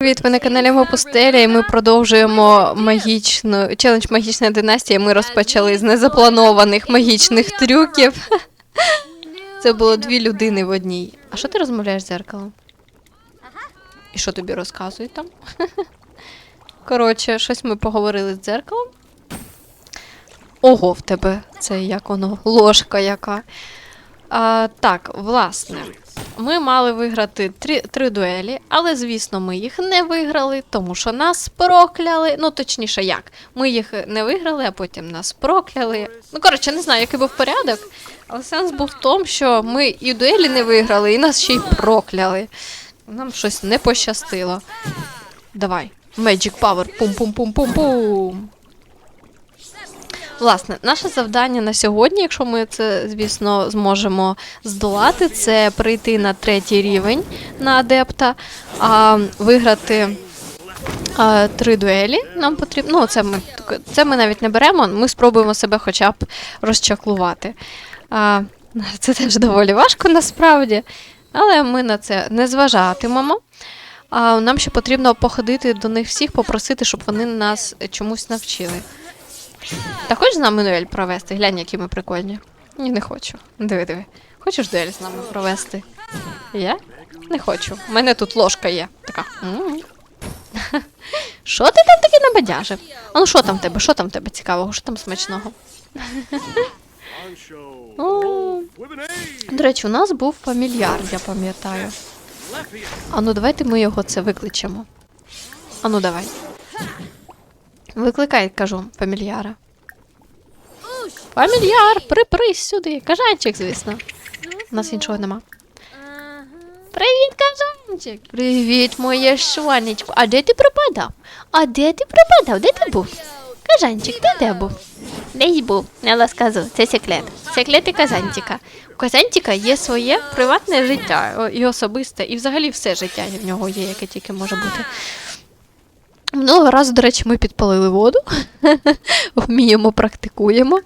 Привіт, ви на каналі Мопустеля, і ми продовжуємо магічну челендж Магічна династія. Ми розпочали з незапланованих магічних трюків. Це було дві людини в одній. А що ти розмовляєш з дзеркалом? І що тобі розказують там? Коротше, щось ми поговорили з дзеркалом. Ого, в тебе це як воно, ложка яка. А, так, власне, ми мали виграти три, три дуелі, але звісно, ми їх не виграли, тому що нас прокляли. Ну, точніше, як? Ми їх не виграли, а потім нас прокляли. Ну, коротше, не знаю, який був порядок, але сенс був в тому, що ми і дуелі не виграли, і нас ще й прокляли. Нам щось не пощастило. Давай, Magic Power, пум-пум-пум-пум-пум. Власне, наше завдання на сьогодні, якщо ми це, звісно, зможемо здолати, це прийти на третій рівень на адепта, а, виграти три дуелі. Нам потрібно. Ну, це ми, це ми навіть не беремо, ми спробуємо себе хоча б розчаклувати. А, це теж доволі важко насправді, але ми на це не зважатимемо. А, нам ще потрібно походити до них всіх, попросити, щоб вони нас чомусь навчили. Та хочеш з нами дуель провести? Глянь, які ми прикольні. Ні, не хочу. Диви, диви. Хочеш дуель з нами провести? Я? Не хочу. У мене тут ложка є. Така. Що ти там таке набадяжив? А ну що там в тебе? Що там в тебе цікавого? Що там смачного? До речі, у нас був фамільяр, я пам'ятаю. А ну давайте ми його це викличемо. А ну давай. Викликай, кажу, фамільяра. Фамільяр, припрись сюди. Кажанчик, звісно. У нас іншого нема. Привіт, кажанчик. Привіт, моє шванечко. А де ти пропадав? А де ти пропадав? Де ти був? Кажанчик, ти де був? Десь був, не розказу. Це секрет. Секрети казанчика. У казанчика є своє приватне життя, і особисте, і взагалі все життя в нього є, яке тільки може бути. Минулого разу, до речі, ми підпалили воду. Вміємо, практикуємо.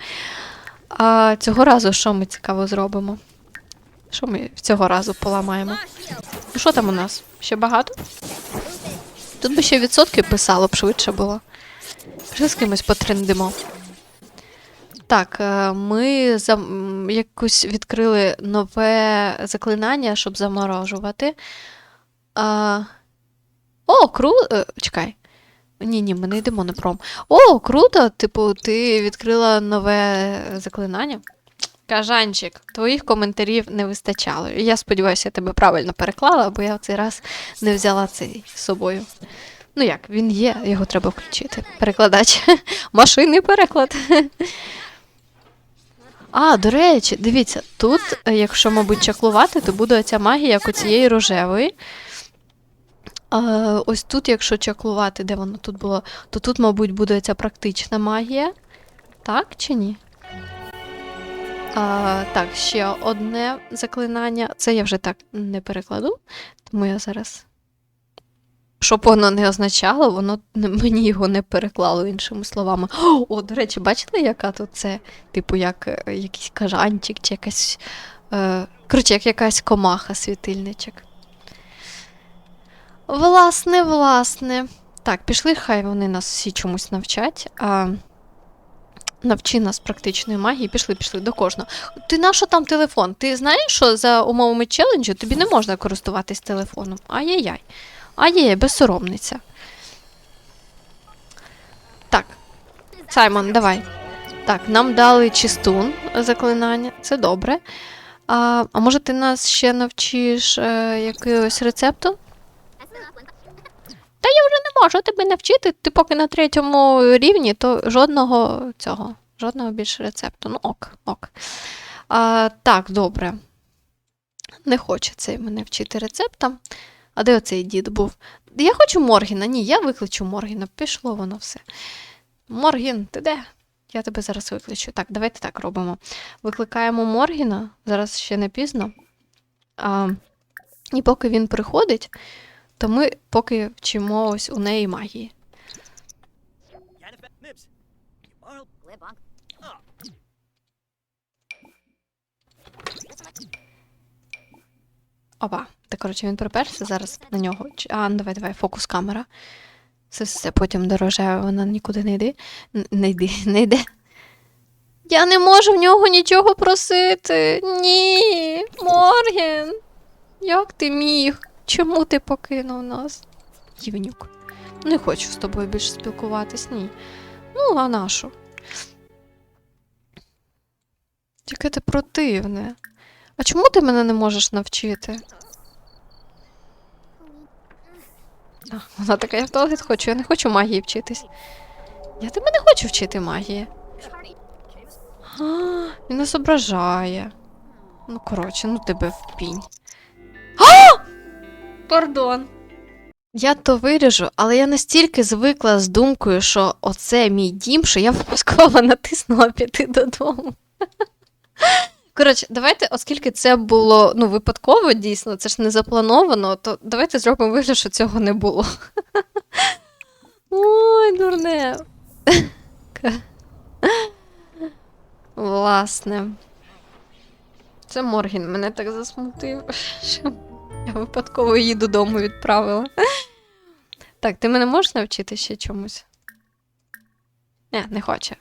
А цього разу що ми цікаво зробимо? Що ми цього разу поламаємо? Ну, Що там у нас? Ще багато? Тут би ще відсотки писало б швидше було. Вже з кимось потрендимо. Так, е, ми за... якось відкрили нове заклинання, щоб заморожувати. А... О, кру... е, Чекай. Ні, ні, ми не йдемо на пром. О, круто! Типу, ти відкрила нове заклинання. Кажанчик, твоїх коментарів не вистачало. Я сподіваюся, я тебе правильно переклала, бо я в цей раз не взяла цей з собою. Ну як, він є, його треба включити. Перекладач. Машинний переклад. А, до речі, дивіться, тут, е, якщо, мабуть, чаклувати, то буде оця магія, як у цієї рожевої. Ось тут, якщо чаклувати, де воно тут було, то тут, мабуть, буде ця практична магія. Так чи ні? А, так, ще одне заклинання. Це я вже так не перекладу, тому я зараз. Щоб воно не означало, воно мені його не переклало іншими словами. О, до речі, бачили, яка тут це? Типу, як е, якийсь кажанчик чи якась. Е, коротше, як якась комаха, світильничок. Власне, власне. Так, пішли, хай вони нас всі чомусь навчать. А, навчи нас практичної магії, пішли, пішли до кожного. Ти на що там телефон? Ти знаєш, що за умовами челенджу тобі не можна користуватись телефоном? Ай-яй-яй. Ай-яй, безсоромниця. Так. Саймон, давай. Так, нам дали чистун заклинання, це добре. А, а може ти нас ще навчиш е, якогось рецепту? Та я вже не можу тебе навчити. Ти поки на третьому рівні, то жодного цього, жодного більше рецепту. Ну ок, ок. А, так, добре. Не хоче цей мене вчити рецептам. А де оцей дід був? Я хочу Моргіна. Ні, я викличу Моргіна. Пішло воно все. Моргін, ти де? Я тебе зараз викличу. Так, давайте так робимо. Викликаємо Моргіна, зараз ще не пізно. А, і поки він приходить, то ми поки вчимо ось у неї магії. Опа. Так, коротше, він приперся зараз на нього. А, ну давай, давай, фокус камера. Все, все, потім до рожева вона нікуди не йде. Не йде, не йде. Я не можу в нього нічого просити. Ні, Морген. Як ти міг? Чому ти покинув нас? Гівнюк. Не хочу з тобою більше спілкуватись, ні. Ну, а нашу? Яке ти противне. А чому ти мене не можеш навчити? А, вона така, я в туалет хочу, я не хочу магії вчитись. Я тебе не хочу вчити магії. А, він нас ображає. Ну, коротше, ну тебе в пінь. А! Пардон. Я то виріжу, але я настільки звикла з думкою, що оце мій дім, що я випадково натиснула піти додому. Коротше, давайте, оскільки це було ну, випадково дійсно, це ж не заплановано, то давайте зробимо вигляд, що цього не було. Ой, дурне. Власне. Це Моргін мене так засмутив, я випадково її додому відправила. Так, ти мене можеш навчити ще чомусь? Не, не хоче.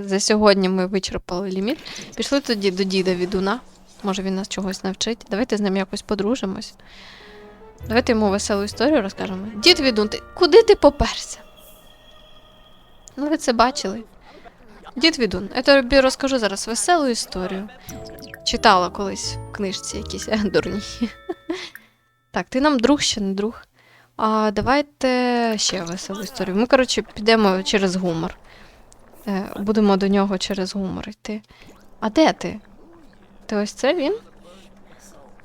За сьогодні ми вичерпали ліміт. Пішли тоді до діда відуна. Може він нас чогось навчить. Давайте з ним якось подружимось. Давайте йому веселу історію розкажемо. Дід відун, ти куди ти поперся? Ну, ви це бачили. Дід відун, я тобі розкажу зараз веселу історію. Читала колись в книжці якісь дурні. Так, ти нам друг ще не друг. А давайте ще веселу історію. Ми, коротше, підемо через гумор. Е, будемо до нього через гумор йти. А де ти? Ти ось це він?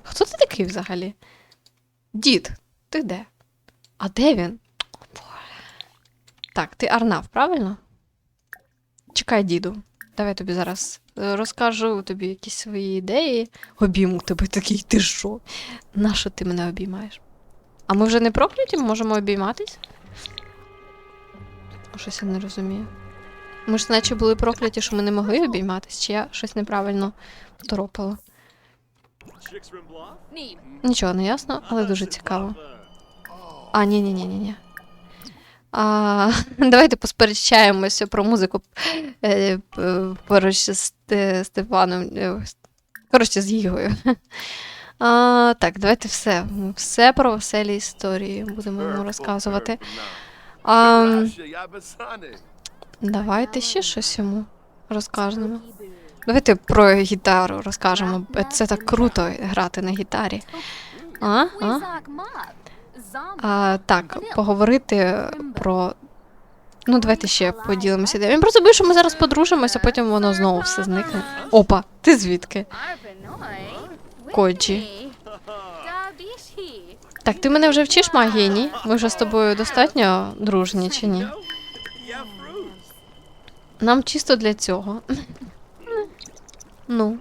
Хто ти такий взагалі? Дід, ти де? А де він? Так, ти Арнав, правильно? Чекай, діду. Давай тобі зараз е, розкажу тобі якісь свої ідеї. Обійму тебе такий, ти що? Нащо ти мене обіймаєш? А ми вже не прокляті, ми можемо обійматись? Щось я не розумію. Ми ж наче були прокляті, що ми не могли обійматись, чи я щось неправильно второпала. Нічого не ясно, але дуже цікаво. А, ні, ні, ні, ні, ні. А, давайте посперечаємося про музику е, поруч з Степаном. е. Коротше, з Гігою. А, так, давайте все. Все про веселі історії будемо йому розказувати. А, давайте ще щось йому розкажемо. Давайте про гітару розкажемо. Е, Це так круто грати на гітарі. А? А? А, так, поговорити про. Ну, давайте ще поділимося. Він просто боюсь, що ми зараз подружимося, потім воно знову все зникне. Опа, ти звідки? Коджі. Так, ти мене вже вчиш магії, ні? Ми вже з тобою достатньо дружні чи ні? Нам чисто для цього. Ну.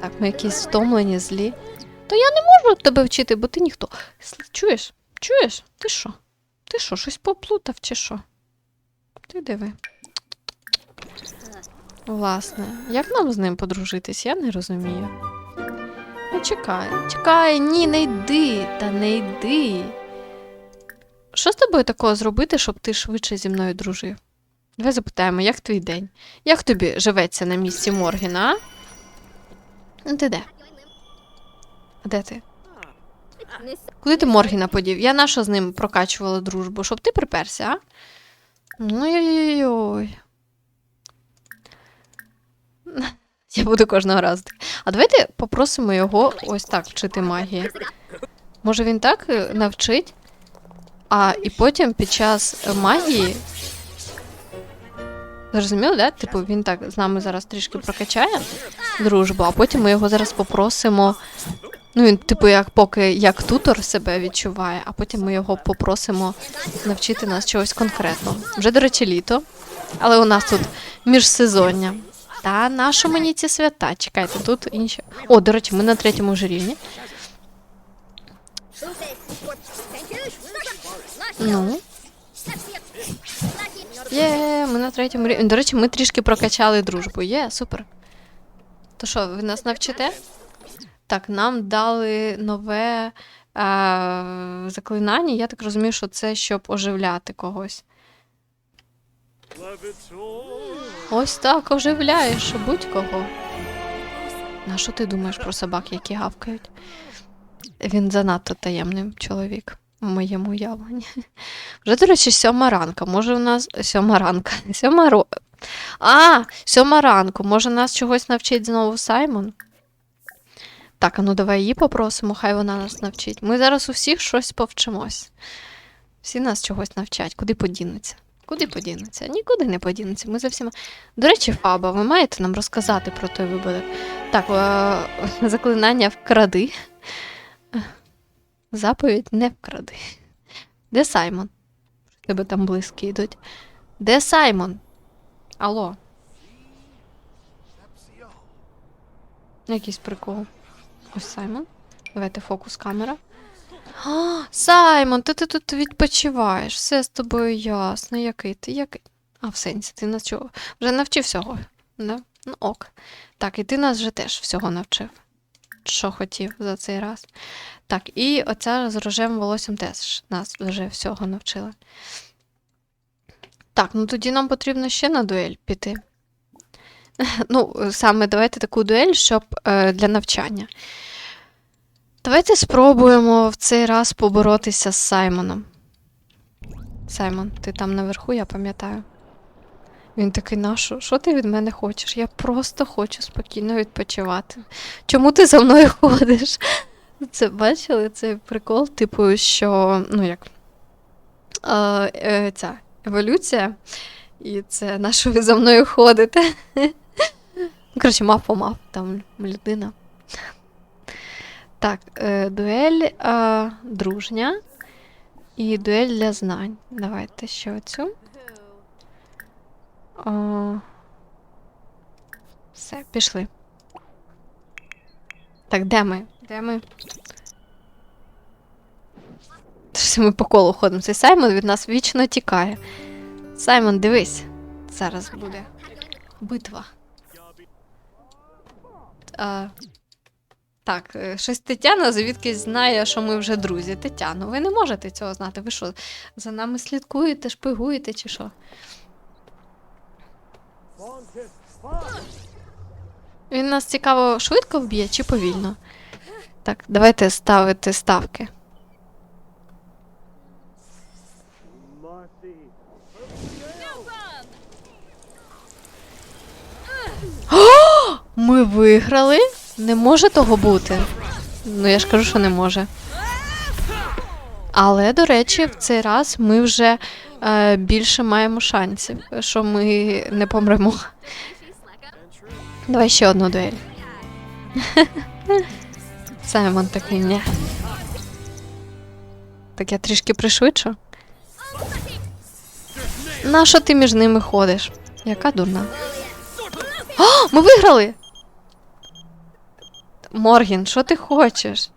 Так, ми якісь втомлені, злі. То я не можу тебе вчити, бо ти ніхто. Чуєш? Чуєш? Ти що? Ти що, щось поплутав чи що? Ти диви. Власне, як нам з ним подружитись, я не розумію. Ну, чекай, чекай, ні, не йди, та не йди. Що з тобою такого зробити, щоб ти швидше зі мною дружив? Давай запитаємо, як твій день? Як тобі живеться на місці Моргіна, а? Ну, ти де? А де ти? Куди ти Моргіна подів? Я нащо з ним прокачувала дружбу, щоб ти приперся, а? Ну, ой-ой-ой. Я буду кожного разу. А давайте попросимо його ось так вчити магії. Може він так е, навчить, а і потім під час магії. Зрозуміло, да? Типу, він так з нами зараз трішки прокачає дружбу, а потім ми його зараз попросимо. Ну, він, типу, як поки як тутор себе відчуває, а потім ми його попросимо навчити нас чогось конкретного. Вже, до речі, літо, але у нас тут міжсезоння. Та нащо мені ці свята? Чекайте, тут інші. О, до речі, ми на третьому ж рівні. Ну, є, ми на третьому рівні. До речі, ми трішки прокачали дружбу. Є, супер. То що, ви нас навчите? Так, нам дали нове е, заклинання. Я так розумію, що це щоб оживляти когось. Ось так оживляєш будь-кого. На що ти думаєш про собак, які гавкають? Він занадто таємний чоловік в моєму уявленні. Вже, до речі, сьома ранка. Може, у нас сьома ранка. Сьома ро... А, сьома ранку. Може, нас чогось навчить знову Саймон? Так, а ну давай її попросимо, хай вона нас навчить. Ми зараз у всіх щось повчимось. Всі нас чогось навчать. Куди подінуться? Куди подінуться? Нікуди не подінуться. Ми за всіма. До речі, Фаба, ви маєте нам розказати про той випадок? Так, е, заклинання вкради. Заповідь не вкради. Де Саймон? Тебе там близькі йдуть. Де Саймон? Алло. Якийсь прикол. Ось Саймон. Давайте фокус камера. А, Саймон, ти, ти тут відпочиваєш. Все з тобою ясно. Який ти? Який? А, в сенсі, ти нас чого? Вже навчив всього. Да? Ну ок. Так, і ти нас вже теж всього навчив. Що хотів за цей раз. Так, і оця з рожевим волоссям теж нас вже всього навчила. Так, ну тоді нам потрібно ще на дуель піти. Ну, саме давайте таку дуель, щоб е, для навчання. Давайте спробуємо в цей раз поборотися з Саймоном. Саймон, ти там наверху, я пам'ятаю. Він такий, нашу, що ти від мене хочеш? Я просто хочу спокійно відпочивати. Чому ти за мною ходиш? Це бачили цей прикол, типу, що, ну як, е, е, ця еволюція, і це на що ви за мною ходите? Ну, Коротше, мав помав, там людина. Так, е, дуель е, дружня і дуель для знань. Давайте ще оцю. О, все, пішли. Так, де ми? Де ми? Щось ми по колу ходимо. Цей Саймон від нас вічно тікає. Саймон, дивись. Зараз буде битва. А, так, е, щось Тетяна звідкись знає, що ми вже друзі. Тетяно, ви не можете цього знати. Ви що, за нами слідкуєте, шпигуєте чи що? Він нас цікаво швидко вб'є чи повільно? Так, давайте ставити ставки. О, Ми виграли? Не може того бути. Ну, я ж кажу, що не може. Але, до речі, в цей раз ми вже е, більше маємо шансів, що ми не помремо. Давай ще одну дуель. Саймон такий ні. Так я трішки пришвидшу. Нащо ти між ними ходиш? Яка дурна? О, ми виграли! Моргін, що ти хочеш?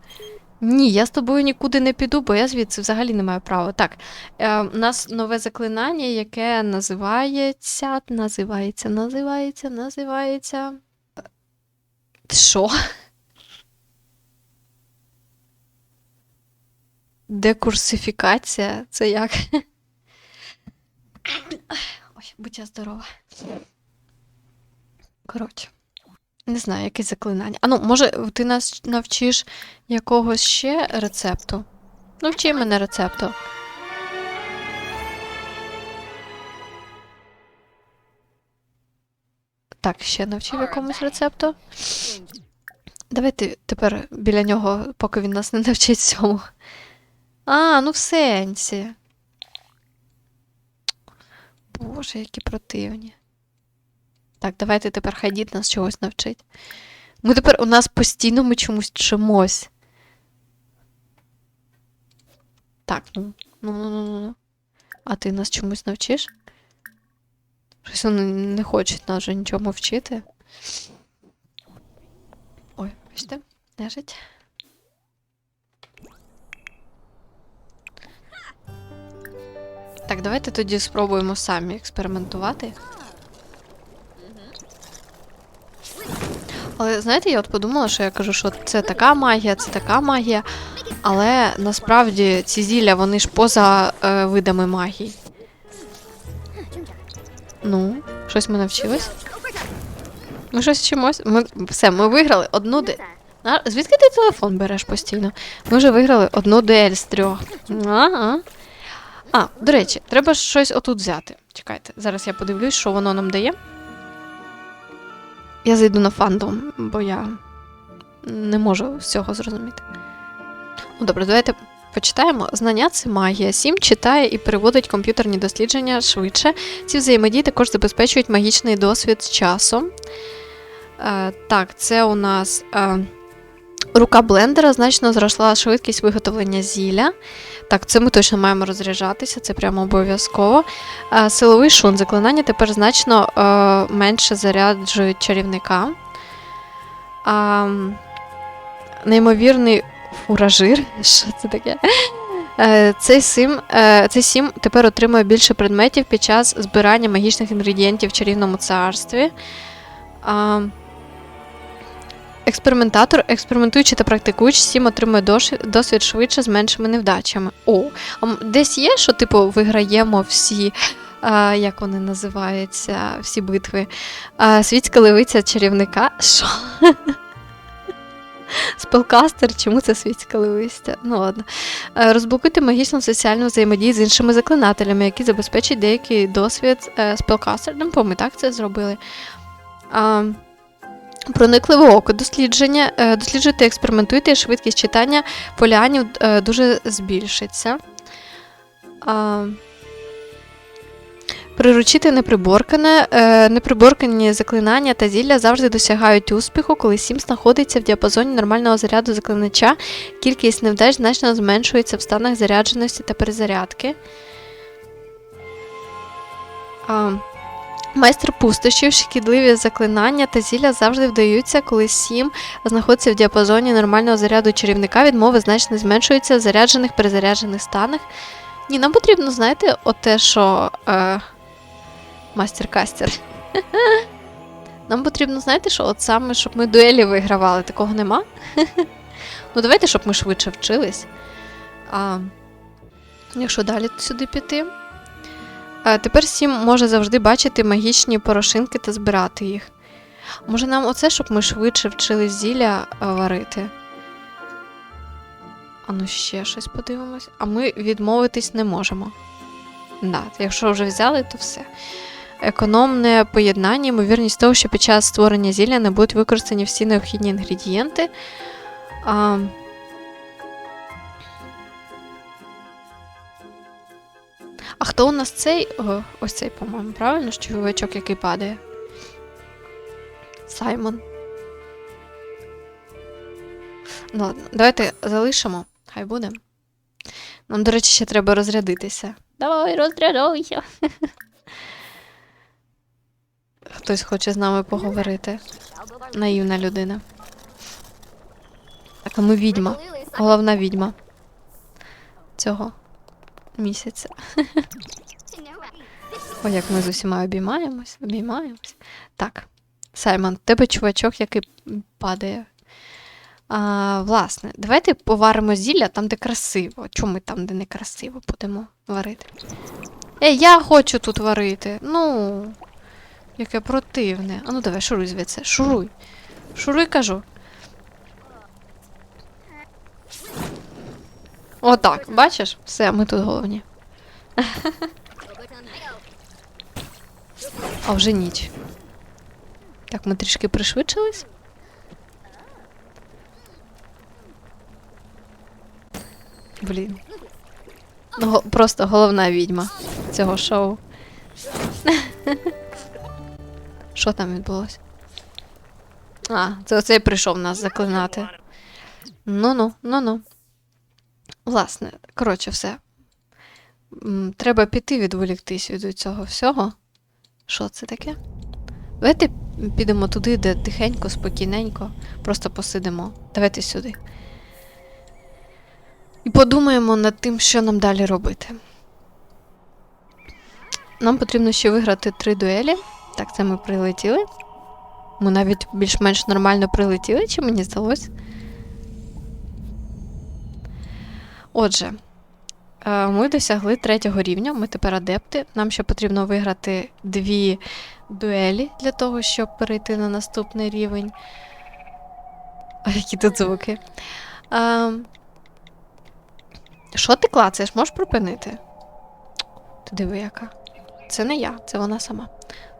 Ні, я з тобою нікуди не піду, бо я звідси взагалі не маю права. Так, е, у нас нове заклинання, яке називається. Називається, називається, називається. Що? Декурсифікація? Це як? Ой, будьте здорова. Коротше. Не знаю, якесь заклинання. А ну, може, ти нас навчиш якогось ще рецепту? Навчи мене рецепту. Так, ще навчив якомусь рецепту. Давайте тепер біля нього, поки він нас не навчить цьому. А, ну в сенсі. Боже, які противні. Так, давайте тепер хай нас чогось навчить. Ми тепер у нас постійно ми чомусь вчимось. Так, ну, ну, ну, ну, ну. А ти нас чомусь навчиш? Щось вони не хочуть нас вже нічому вчити. Ой, бачите, нежить. Так, давайте тоді спробуємо самі експериментувати. Але знаєте, я от подумала, що я кажу, що це така магія, це така магія. Але насправді ці зілля, вони ж поза е, видами магії. Ну, щось ми навчились. Ми щось вчимось. Ми все, ми виграли одну де. Звідки ти телефон береш постійно? Ми вже виграли одну дуель з трьох. Ага. А, до речі, треба щось отут взяти. Чекайте, зараз я подивлюсь, що воно нам дає. Я зайду на фандом, бо я не можу всього зрозуміти. Ну, добре, давайте почитаємо. Знання це магія. Сім читає і переводить комп'ютерні дослідження швидше. Ці взаємодії також забезпечують магічний досвід з часом. Е, так, це у нас е, рука блендера значно зросла швидкість виготовлення зілля. Так, це ми точно маємо розряджатися, це прямо обов'язково. Силовий шун. Заклинання тепер значно е, менше заряджують чарівника. Неймовірний фуражир. Що це таке? Е, Цей сим, е, цей сім тепер отримує більше предметів під час збирання магічних інгредієнтів в чарівному царстві. Експериментатор, експериментуючи та практикуючи, сім отримує досвід швидше з меншими невдачами. О, а десь є, що типу виграємо всі, а, як вони називаються, всі битви. А, світська левиця чарівника. Що? Спелкастер, чому це світська левиця? Ну ладно. Е, Розблокуйте магічну соціальну взаємодію з іншими заклинателями, які забезпечать деякий досвід е, спелкастер. Не пам'ятаю, так це зробили. А, Проникливе око. Дослідження. Е, Досліджуйте, експериментуйте, і швидкість читання поліанів е, дуже збільшиться. Приручити неприборкане. Е, Неприборкані заклинання та зілля завжди досягають успіху, коли сім знаходиться в діапазоні нормального заряду заклинача. Кількість невдач значно зменшується в станах зарядженості та перезарядки. Майстер пустощів, шкідливі заклинання та зілля завжди вдаються, коли сім знаходиться в діапазоні нормального заряду чарівника, відмови значно зменшуються в заряджених перезаряджених станах. Ні, нам потрібно, знаєте, оте, що е, мастер-кастер. Нам потрібно, знаєте, що от саме, щоб ми дуелі вигравали, такого нема. ну, давайте, щоб ми швидше вчились. А, якщо далі сюди піти. Тепер Сім може завжди бачити магічні порошинки та збирати їх. Може нам оце, щоб ми швидше вчили зілля варити? А ну ще щось подивимось. А ми відмовитись не можемо. Да, якщо вже взяли, то все. Економне поєднання, ймовірність того, що під час створення зілля не будуть використані всі необхідні інгредієнти. А, а хто у нас цей? О, ось цей, по-моєму, правильно? Що чоловічок, який падає? Саймон. Ну ладно, давайте залишимо. Хай буде. Нам, до речі, ще треба розрядитися. Давай, розрядуйся. Хтось хоче з нами поговорити. Наївна людина. Так, а ми відьма. Головна відьма цього місяця. Ой, як ми з усіма обіймаємось, обіймаємось. Так, Саймон, в тебе чувачок, який падає. А, власне, давайте поваримо зілля там, де красиво. Чому ми там, де не красиво, будемо варити? Е, я хочу тут варити. Ну, яке противне. А ну давай, шуруй звідси. Шуруй. Шуруй, кажу. Отак, бачиш? Все, ми тут головні. А вже ніч. Так, ми трішки пришвидшились. Блін. Ну, просто головна відьма цього шоу. Що там відбулося? А, це оцей прийшов нас заклинати. Ну-ну, ну-ну. Власне, коротше, все. Треба піти відволіктись від цього всього. Що це таке? Давайте підемо туди, де тихенько, спокійненько, просто посидимо. Давайте сюди. І подумаємо над тим, що нам далі робити. Нам потрібно ще виграти три дуелі. Так, це ми прилетіли. Ми навіть більш-менш нормально прилетіли, чи мені здалось. Отже, е, ми досягли третього рівня, ми тепер адепти. Нам ще потрібно виграти дві дуелі для того, щоб перейти на наступний рівень. Які тут звуки? А, що ти клацаєш? Можеш припинити? Ти диви, яка. Це не я, це вона сама.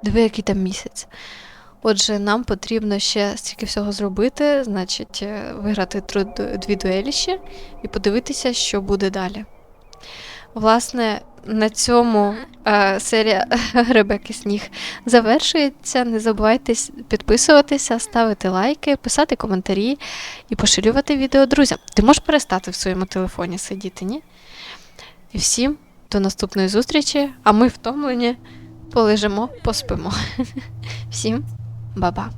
Диви, який там місяць. Отже, нам потрібно ще стільки всього зробити, значить, е, виграти дві дуелі ще і подивитися, що буде далі. Власне, на цьому е, серія Ребекки Сніг завершується. Не забувайте підписуватися, ставити лайки, писати коментарі і поширювати відео друзям. Ти можеш перестати в своєму телефоні сидіти, ні? І всім до наступної зустрічі, а ми втомлені полежимо, поспимо. Всім 爸爸